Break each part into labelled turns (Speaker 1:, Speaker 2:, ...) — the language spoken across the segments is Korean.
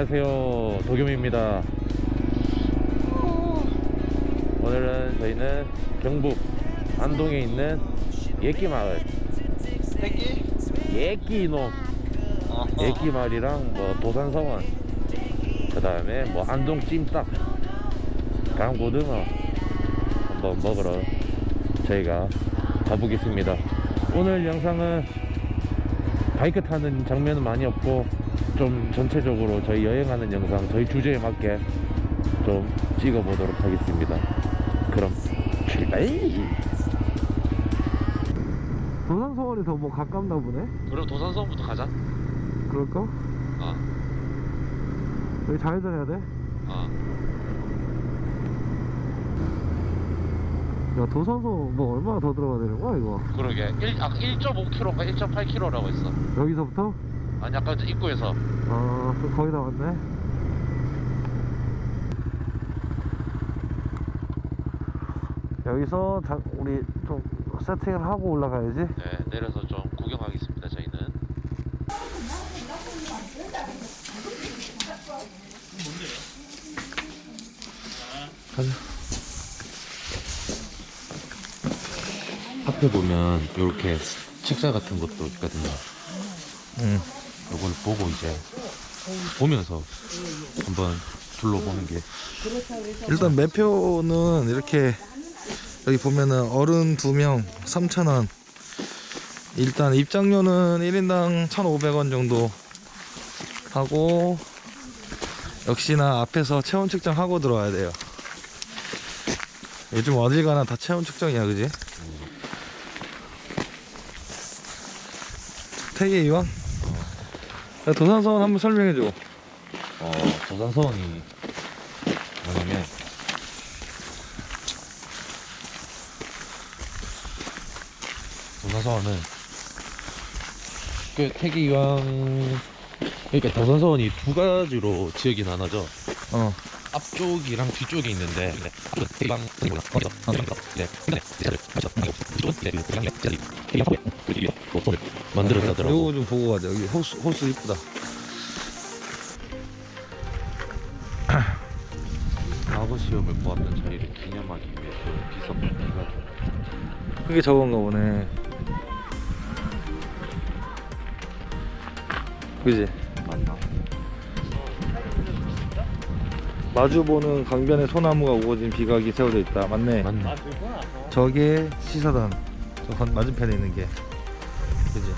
Speaker 1: 안녕하세요. 도겸입니다. 오늘은 저희는 경북 안동에 있는 예끼 마을.
Speaker 2: 땡기?
Speaker 1: 예끼놈. 예끼 마을이랑 뭐 도산서원 그 다음에 뭐 안동 찜닭 강고등어 한번 먹으러 저희가 가보겠습니다. 오늘 영상은 바이크 타는 장면은 많이 없고 좀 전체적으로 저희 여행하는 영상 저희 주제에 맞게 좀 찍어 보도록 하겠습니다 그럼 출발 도산서원이 더 뭐 가깝나 보네
Speaker 2: 그럼 도산서원부터 가자.
Speaker 1: 그럴까?
Speaker 2: 어,
Speaker 1: 여기 좌회전 해야 돼?
Speaker 2: 어.
Speaker 1: 야 도산서원 뭐 얼마나 더 들어가야 되는 거야 이거
Speaker 2: 그러게. 1, 아까 1.5km인가 1.8km라고 했어.
Speaker 1: 여기서부터?
Speaker 2: 아니, 아까 입구에서.
Speaker 1: 아 그럼 거의 다 왔네 여기서 자, 우리 좀 세팅을 하고 올라가야지
Speaker 2: 네, 내려서 좀 구경하겠습니다, 저희는.
Speaker 1: 가자
Speaker 3: 앞에 보면 이렇게 책자 같은 것도 있거든요.
Speaker 1: 응
Speaker 3: 이걸 보고 이제 보면서 한번 둘러보는 게
Speaker 4: 일단 매표는 이렇게 여기 보면은 어른 2명 3,000원 일단 입장료는 1인당 1,500원 정도 하고 역시나 앞에서 체온 측정 하고 들어와야 돼요 요즘 어딜 가나 다 체온 측정이야 그지? 태계 이왕? 야, 도산서원 한번 설명해줘.
Speaker 3: 어, 도산서원이 뭐냐면 도산서원은 그 태기왕 그러니까 도산서원이 두 가지로 지역이 나눠져.
Speaker 4: 어
Speaker 3: 앞쪽이랑 뒤쪽이 있는데 태기왕 만들었다더라고.
Speaker 4: 요거 좀 보고 가자. 여기 호수 호수 이쁘다.
Speaker 3: 과거 시험을 보았던 자리를 기념하기 위해 기성비가
Speaker 4: 그게 저건가 보네. 그지? 마주보는 강변에 소나무가 우거진 비각이 세워져 있다. 맞네.
Speaker 3: 맞나?
Speaker 4: 저게 시사단. 저 건- 맞은편에 있는 게. 그지?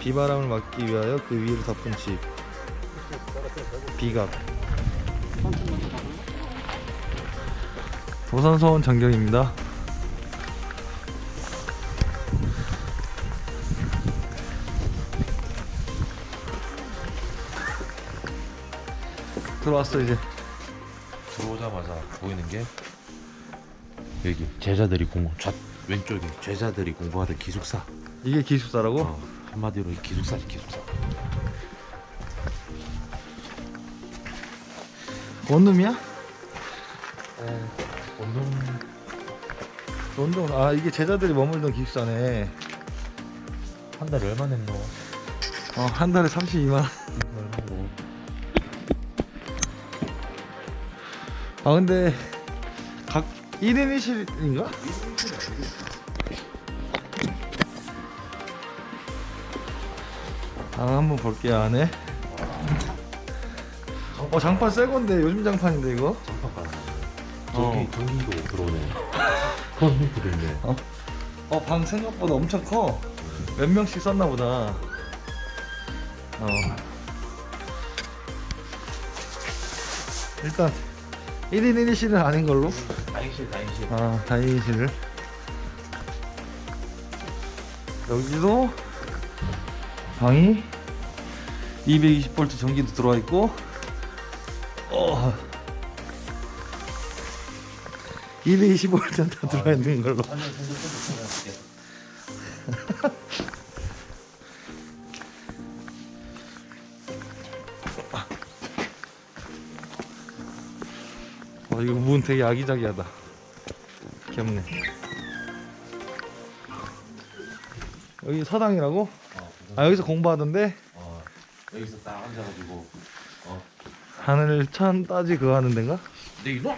Speaker 4: 비바람을 막기 위하여 그 위를 덮은 집. 비각. 도산서원 전경입니다. 들어왔어 이제.
Speaker 3: 들어오자마자 보이는 게 여기 제자들이 공부 좌 왼쪽에 제자들이 공부하던 기숙사
Speaker 4: 이게 기숙사라고?
Speaker 3: 어, 한마디로 기숙사지 기숙사
Speaker 4: 원룸이야?
Speaker 3: 원룸
Speaker 4: 원룸. 아 이게 제자들이 머물던 기숙사네.
Speaker 3: 한 달에 얼마 냈노?
Speaker 4: 어, 한 달에 32만 원. 아 근데 각 1인 1실인가? 아 한번 볼게요 안에. 어 장판 새 건데 요즘 장판인데 이거?
Speaker 3: 장판 깔아
Speaker 4: 어.
Speaker 3: 저기 전기도 들어오네. 그런 들어있네.
Speaker 4: 어 방 생각보다 엄청 커. 몇 명씩 썼나 보다. 어. 일단 1인 1실은 아닌 걸로
Speaker 3: 다행실 다행실
Speaker 4: 아, 다이실. 여기도 방이 220V 전기도 들어와 있고, 어, 220V는 다 들어와 있는 걸로. 와, 이거 문 되게 아기자기하다. 귀엽네. 여기 서당이라고? 아 여기서 공부하던데?
Speaker 3: 어, 여기서 딱 앉아가지고 어
Speaker 4: 하늘천 따지 그거 하는 데인가?
Speaker 3: 내 이놈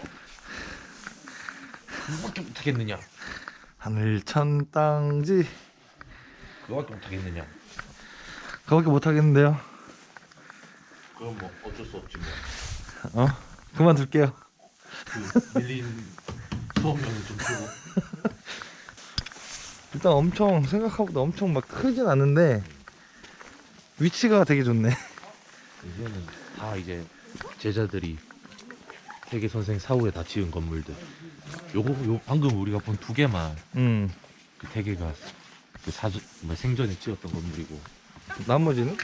Speaker 3: 그거밖에 못하겠느냐
Speaker 4: 하늘천 땅지
Speaker 3: 그거밖에 못하겠느냐
Speaker 4: 그거밖에 못하겠는데요
Speaker 3: 그럼 뭐 어쩔 수 없지 뭐
Speaker 4: 어? 그만둘게요
Speaker 3: 그 밀린 수업료는 좀 주고.
Speaker 4: 일단 엄청 생각보다 엄청 막 크진 않은데 위치가 되게 좋네.
Speaker 3: 이제는 다 이제 제자들이 세계 선생 사후에 다 지은 건물들. 요거 요 방금 우리가 본 두 개만
Speaker 4: 음.
Speaker 3: 그 대개가 그 사주 뭐 생전에 지었던 건물이고.
Speaker 4: 나머지는?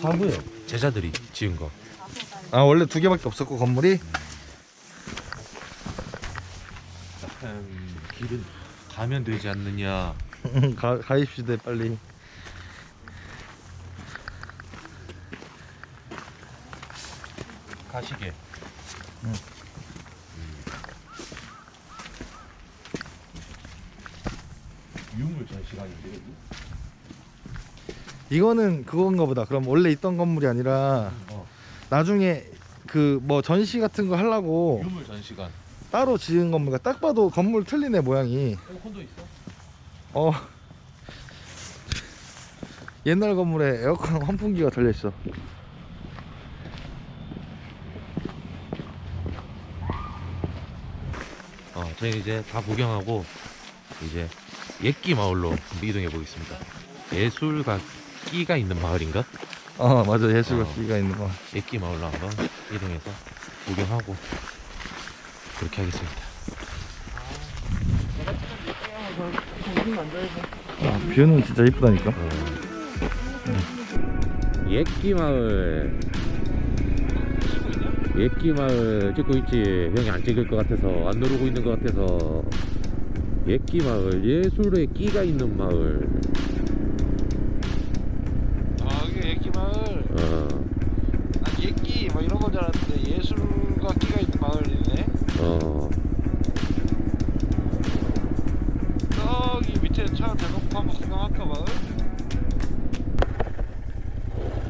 Speaker 3: 사후에 제자들이 지은 거.
Speaker 4: 아 원래 두 개밖에 없었고 건물이
Speaker 3: 길은 가면 되지 않느냐.
Speaker 4: 가, 가입시대 빨리.
Speaker 3: 가시게.
Speaker 4: 응.
Speaker 3: 유물 전시관인데 여기?
Speaker 4: 이거는 그건가 보다. 그럼 원래 있던 건물이 아니라
Speaker 3: 어.
Speaker 4: 나중에 그 뭐 전시 같은 거 하려고
Speaker 3: 유물 전시관
Speaker 4: 따로 지은 건물가 딱 봐도 건물 틀리네 모양이
Speaker 3: 에어컨도 있어?
Speaker 4: 어 옛날 건물에 에어컨 환풍기가 달려있어
Speaker 3: 어 저희 이제 다 구경하고 이제 옛기 마을로 이동해 보겠습니다 예술가 끼가 있는 마을인가?
Speaker 4: 어 맞아 예술가
Speaker 3: 어.
Speaker 4: 기가 있는 거
Speaker 3: 옛기 마을로 한번 이동해서 구경하고 그렇게 하겠습니다.
Speaker 4: 아, 뷰는 진짜 이쁘다니까?
Speaker 3: 옛기 마을. 옛기 마을 찍고 있지. 형이 안 찍을 것 같아서 안 누르고 있는 것 같아서. 옛기 마을 예술의 끼가 있는 마을.
Speaker 2: 아 이게 예끼 마을.
Speaker 3: 어,
Speaker 2: 아 예끼 뭐 이런 건 줄 알았는데 예술과 끼가 있는 마을이네
Speaker 3: 어,
Speaker 2: 저기 밑에 차 대놓고 한번 구경할까 마을?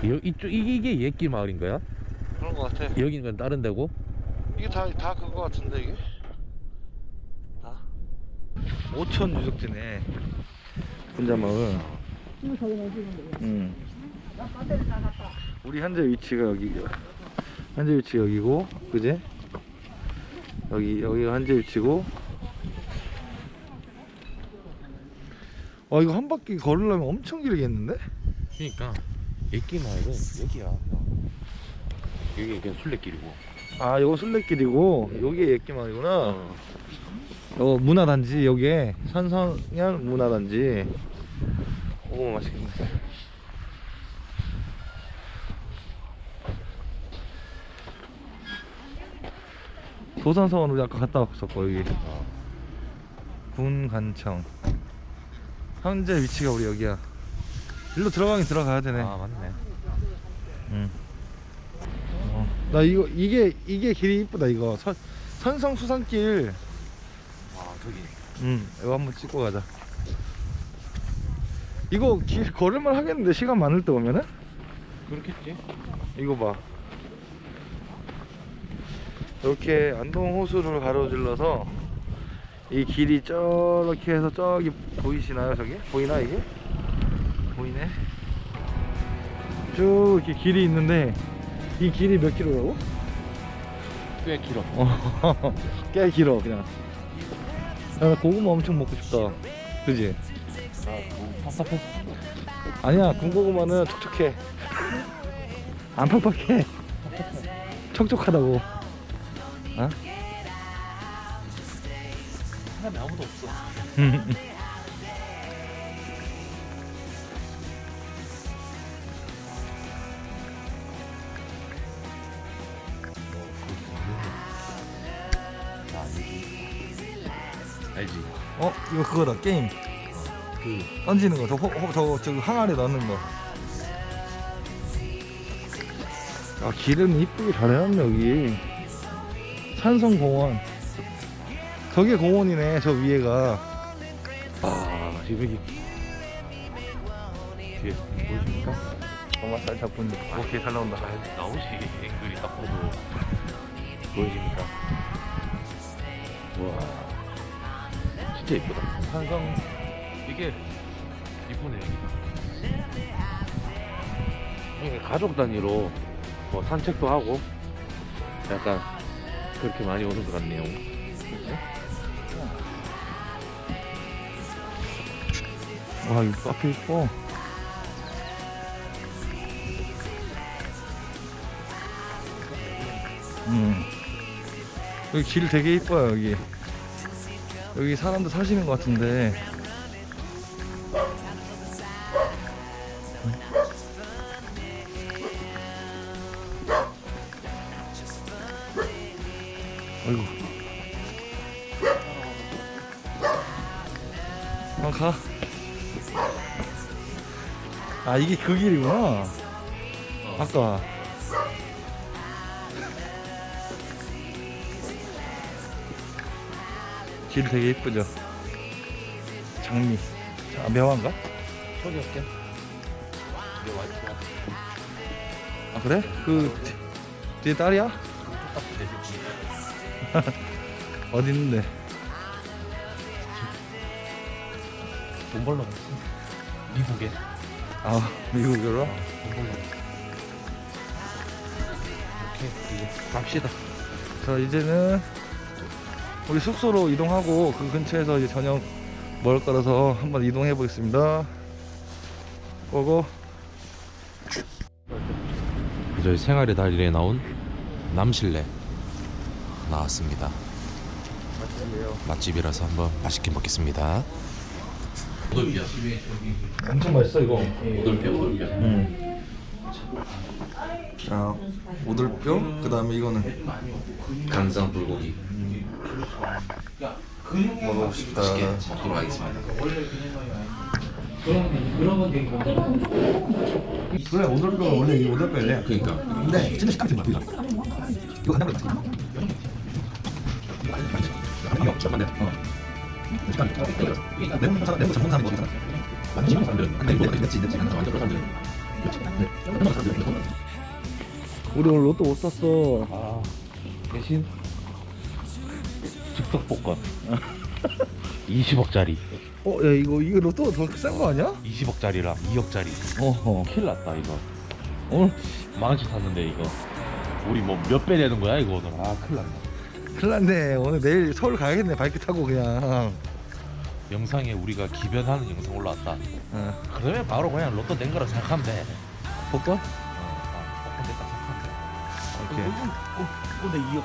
Speaker 3: 여, 이쪽 이게, 이게 옛기 마을인 거야?
Speaker 2: 그런 거 같아
Speaker 3: 여기는 건 다른 데고?
Speaker 2: 이게 다 다 그거 같은데 이게 다?
Speaker 4: 오천 유적지네 분자마을 응. 우리 현재 위치가 여기 현재 위치 여기고 그제 여기 여기가 위치고. 어 이거 한 바퀴 걸으려면 엄청 길겠는데?
Speaker 3: 그러니까. 옛기 마을은 여기야 여기 그냥 순례길이고.
Speaker 4: 아 이거 순례길이고? 여기에 옛기마을이구나.
Speaker 3: 어.
Speaker 4: 어 문화단지 여기에 산성현 문화단지. 오 맛있겠네 도산서원 우리 아까 갔다 왔었고 여기.
Speaker 3: 어.
Speaker 4: 군간청. 현재 위치가 우리 여기야. 일로 들어가긴 들어가야 되네.
Speaker 3: 아 맞네.
Speaker 4: 응. 어, 나 이거 이게 이게 길이 이쁘다 이거. 선, 선성 수산길.
Speaker 3: 아 저기.
Speaker 4: 응 이거 한번 찍고 가자. 이거 길 걸을만 하겠는데 시간 많을 때 오면은?
Speaker 3: 그렇겠지.
Speaker 4: 이거 봐 이렇게 안동 호수를 가로질러서 이 길이 저렇게 해서 저기 보이시나요 저기? 보이나 이게? 보이네. 쭉 이렇게 길이 있는데 이 길이 몇 킬로라고?
Speaker 3: 꽤 길어.
Speaker 4: 어, 꽤 길어 그냥. 야, 나 고구마 엄청 먹고 싶다. 그지?
Speaker 3: 아 섭섭해
Speaker 4: 아니야 군고구마는 촉촉해. 안 팍팍해. 촉촉하다고 어?
Speaker 3: 사람이 아무도 없어 알지?
Speaker 4: 어? 이거 그거다 게임
Speaker 3: 그
Speaker 4: 던지는 거, 저, 호, 호, 저, 저 항아리 넣는 거. 아, 길은 이쁘게 잘 해놨네, 여기. 산성공원. 저게 공원이네, 저 위에가.
Speaker 3: 아, 지금 여기 뒤에 보이십니까?
Speaker 4: 엄마 쌀 잡고 오케이 잘 나온다.
Speaker 3: 잘 나오시 앵글이 딱 봐도 보여집니까? 와. 진짜 이쁘다. 한강 이게 이쁘네. 여기가 이게 가족 단위로 뭐 산책도 하고 약간 그렇게 많이 오는 것 같네요.
Speaker 4: 와 이거 카페 이뻐 음. 여기 길 되게 이뻐요 여기. 여기 사람들 사시는 것 같은데 아, 이게 그 길이구나. 아까. 길 되게 이쁘죠? 장미. 자, 명화인가?
Speaker 3: 소리 없게 이게 와이프가
Speaker 4: 아, 그래? 그, 뒤, 뒤에 딸이야? 어디 있는데?
Speaker 3: 돈 벌러 갔어 미국에
Speaker 4: 아, 미국으로?
Speaker 3: 오케이 이제 갑시다
Speaker 4: 자 이제는 우리 숙소로 이동하고 그 근처에서 이제 저녁 먹을 거라서 한번 이동해 보겠습니다. 고고.
Speaker 3: 저희 생활의 달인에 나온 남실내 나왔습니다. 맛집이라서 한번 맛있게 먹겠습니다. 오돌뼈.
Speaker 4: 엄청 맛있어 이거.
Speaker 3: 오돌뼈, 오돌뼈.
Speaker 4: 음. 자 오돌뼈 그다음에 이거는
Speaker 3: 간장 불고기.
Speaker 4: 먹어봅시다.
Speaker 3: 먹도록 하겠습니다.
Speaker 5: 그래 오돌뼈가 원래 이 오돌뼈래
Speaker 3: 그러니까.
Speaker 5: 근데 진짜 식감이 좀 보이잖아 이거 하나 같은 거 이거 잠깐만 어 식감이 내용 사람 사람이 먹잖아 완전 전문 사람들은 근데 이거 냈지 냈지 완전 그런 사람들은 사람들은
Speaker 4: 우리 오늘 로또 못 샀어.
Speaker 3: 아, 대신 즉석 복권. 20억짜리.
Speaker 4: 어, 야 이거 이거 로또 더 싼 거 아니야?
Speaker 3: 20억짜리랑 2억짜리.
Speaker 4: 어허.
Speaker 3: 큰일 났다 이거. 오늘 만 원씩 샀는데 이거. 우리 뭐 몇 배 되는 거야 이거 오늘. 아 큰일 났네.
Speaker 4: 큰일 났네. 오늘 내일 서울 가야겠네. 바이크 타고 그냥.
Speaker 3: 영상에 우리가 기변하는 영상 올라왔다.
Speaker 4: 어.
Speaker 3: 그러면 바로 그냥 로또 낸 거라 생각하면 돼.
Speaker 4: 복권?
Speaker 3: 어, 아, 복권 됐다 생각하면 돼.
Speaker 4: 오케이.
Speaker 3: 근데 2억